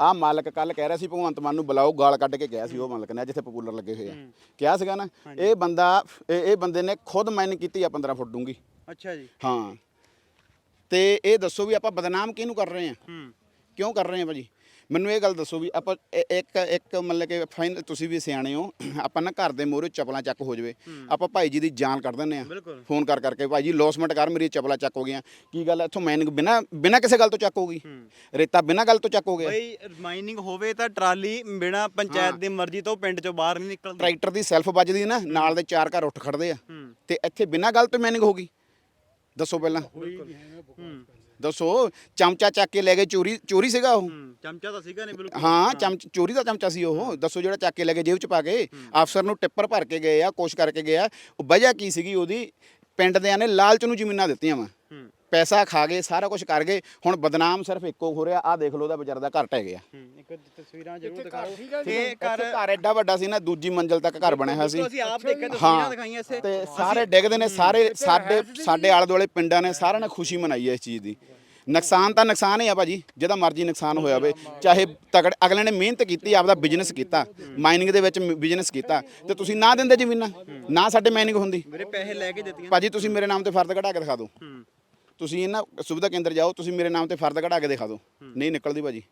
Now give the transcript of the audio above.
ਆ ਮਾਲਕ ਕੱਲ ਕਹਿ ਰਿਹਾ ਸੀ ਭਗਵੰਤ ਮਾਨ ਨੂੰ ਬੁਲਾਓ ਗਾਲ ਕੱਢ ਕੇ ਗਿਆ ਸੀ ਉਹ ਮਾਲਕ ਨੇ ਜਿੱਥੇ ਪਪੂਲਰ ਲੱਗੇ ਹੋਏ ਆ। ਕਿਹਾ ਸੀਗਾ ਨਾ ਇਹ ਬੰਦਾ ਇਹ ਇਹ ਬੰਦੇ ਨੇ ਖੁਦ ਮਾਈਨਿੰਗ ਕੀਤੀ ਆ 15 ਫੁੱਟ ਡੂੰਗੀ ਅੱਛਾ ਜੀ। ਹਾਂ। ਤੇ ਇਹ ਦੱਸੋ ਵੀ ਆਪਾਂ ਬਦਨਾਮ ਕਿਹਨੂੰ ਕਰ ਰਹੇ ਆ? ਹੂੰ। ਕਿਉਂ ਕਰ ਰਹੇ ਆ ਭਾਜੀ? ਮੈਨੂੰ ਇਹ ਗੱਲ ਦੱਸੋ ਵੀ ਆਪਾਂ ਇ- ਇੱਕ ਇੱਕ ਮਤਲਬ ਕਿ ਫਾਈਨ ਤੁਸੀਂ ਵੀ ਸਿਆਣੇ ਹੋ ਆਪਾਂ ਨਾ ਘਰ ਦੇ ਮੋਹਰੇ ਚਪਲਾਂ ਚੱਕ ਹੋ ਜਵੇ। ਆਪਾਂ ਭਾਈ ਜੀ ਦੀ ਜਾਨ ਕੱਢ ਦਿੰਦੇ ਆ ਬਿਲਕੁਲ। ਫੋਨ ਕਰ ਕਰਕੇ ਭਾਈ ਜੀ ਲੋਸਮੈਂਟ ਕਰ ਮੇਰੀ ਚਪਲਾਂ ਚੱਕ ਹੋ ਗਈਆਂ। ਕੀ ਗੱਲ ਹੈ? ਇੱਥੋਂ ਮੈਨਿੰਗ ਬਿਨਾ ਬਿਨਾ ਕਿਸੇ ਗੱਲ ਤੋਂ ਚੱਕ ਹੋ ਗਈ? ਰੇਤਾ ਬਿਨਾ ਗੱਲ ਤੋਂ ਚੱਕ ਹੋ ਗਿਆ? ਬਈ ਮਾਈਨਿੰਗ ਹੋਵੇ ਤਾਂ ਟਰਾਲੀ ਬਿਨਾ ਪੰਚਾਇਤ ਦੀ ਮਰਜ਼ੀ ਤੋਂ ਪਿੰਡ ਚੋਂ ਬਾਹਰ ਨਹੀਂ ਨਿਕਲਦੀ। ਟਰੈਕਟਰ ਦੀ ਸੈਲਫ ਵੱਜਦੀ ਨਾ ਨਾਲ ਦੇ ਚਾਰ ਘਰ ਉੱਠ ਖੜਦੇ ਆ। ਤੇ ਇੱਥੇ ਬਿਨਾ ਗੱਲ ਤੋਂ ਮੈਨਿੰਗ ਹੋ ਗਈ। ਦੱਸੋ ਪਹਿਲਾਂ। ਦੱਸੋ ਚਮਚਾ ਚੱਕ ਕੇ ਲੈ ਗਏ ਚੋਰੀ ਚੋਰੀ ਸੀਗਾ ਉਹ? ਚਮਚਾ ਤਾਂ ਸੀਗਾ ਨਹੀਂ ਬਿਲਕੁਲ। ਹਾਂ ਚਮਚ ਚੋਰੀ ਦਾ ਚਮਚਾ ਸੀ ਉਹ। ਦੱਸੋ ਜਿਹੜਾ ਚੱਕ ਕੇ ਲੈ ਕੇ ਜੇਬ ਚ ਪਾ ਕੇ ਅਫਸਰ ਨੂੰ ਟਿੱਪਰ ਭਰ ਕੇ ਗਏ ਆ ਕੋਸ਼ ਕਰਕੇ ਗਏ ਆ। ਉਹ ਵਜ੍ਹਾ ਕੀ ਸੀਗੀ ਉਹਦੀ? ਪਿੰਡ ਦਿਆਂ ਨੇ ਲਾਲਚ ਨੂੰ ਜ਼ਮੀਨਾਂ ਦਿੱਤੀਆਂ ਵਾ। ਪੈਸਾ ਖਾ ਗਏ ਸਾਰਾ ਕੁਝ ਕਰ ਗਏ। ਹੁਣ ਬਦਨਾਮ ਸਿਰਫ ਇੱਕੋ ਹੋ ਰਿਹਾ ਆ ਦੇਖ ਲਓ ਉਹਦਾ ਵਿਚਾਰ ਦਾ ਘਰ ਟਹਿ ਗਿਆ। ਹੂੰ ਇੱਕ ਤਸਵੀਰਾਂ ਜ਼ਰੂਰ ਦਿਖਾਓ। ਤੇ ਇਹ ਘਰ ਘਰ ਐਡਾ ਵੱਡਾ ਸੀ ਨਾ ਦੂਜੀ ਮੰਜ਼ਲ ਤੱਕ ਘਰ ਬਣਿਆ ਹੋਇਆ ਸੀ। ਅਸੀਂ ਆਪ ਦੇਖੇ ਤਸਵੀਰਾਂ ਹਾਂ ਦਿਖਾਈਆਂ ਇਸੇ ਤੇ ਸਾਰੇ ਡਿੱਗਦੇ ਨੇ ਸਾਰੇ ਸਾਡੇ ਸਾਡੇ ਆਲੇ ਦੁਆਲੇ ਪਿੰਡਾਂ ਨੇ ਸਾਰਿਆਂ ਨੇ ਖੁਸ਼ੀ ਮਨਾਈ ਹੈ ਇਸ ਚੀਜ਼ ਦੀ। ਨੁਕਸਾਨ ਤਾਂ ਨੁਕਸਾਨ ਹੀ ਆ ਭਾਜੀ ਜਿਹਦਾ ਮਰਜ਼ੀ ਨੁਕਸਾਨ ਹੋਇਆ ਹੋਵੇ। ਚਾਹੇ ਤਗੜ ਅਗਲੇ ਨੇ ਮਿਹਨਤ ਕੀਤੀ ਆਪਦਾ ਬਿਜ਼ਨਸ ਕੀਤਾ ਮਾਈਨਿੰਗ ਦੇ ਵਿੱਚ ਬਿਜ਼ਨਸ ਕੀਤਾ ਤੇ ਤੁਸੀਂ ਨਾ ਦਿੰਦੇ ਜ਼ਮੀਨਾਂ ਨਾ ਸਾਡੇ ਮਾਈਨਿੰਗ ਹੁੰਦੀ। ਮੇਰੇ ਪੈਸੇ ਲੈ ਕੇ ਦਿੱਤੀਆਂ। ਭਾਜੀ ਤੁਸੀਂ ਮੇਰੇ ਨਾਮ ਤੇ ਫਰਦ ਕਢਾ ਕੇ ਦਿਖਾ ਦਿਓ। ਤੁਸੀਂ ਇਹਨਾਂ ਸੁਵਿਧਾ ਕੇਂਦਰ ਜਾਓ ਤੁਸੀਂ ਮੇਰੇ ਨਾਮ ਤੇ ਫਰਦ ਕਢਾ ਕੇ ਦਿਖਾ ਦਿਓ। ਨਹੀਂ ਨਿਕਲਦੀ ਭਾਜੀ।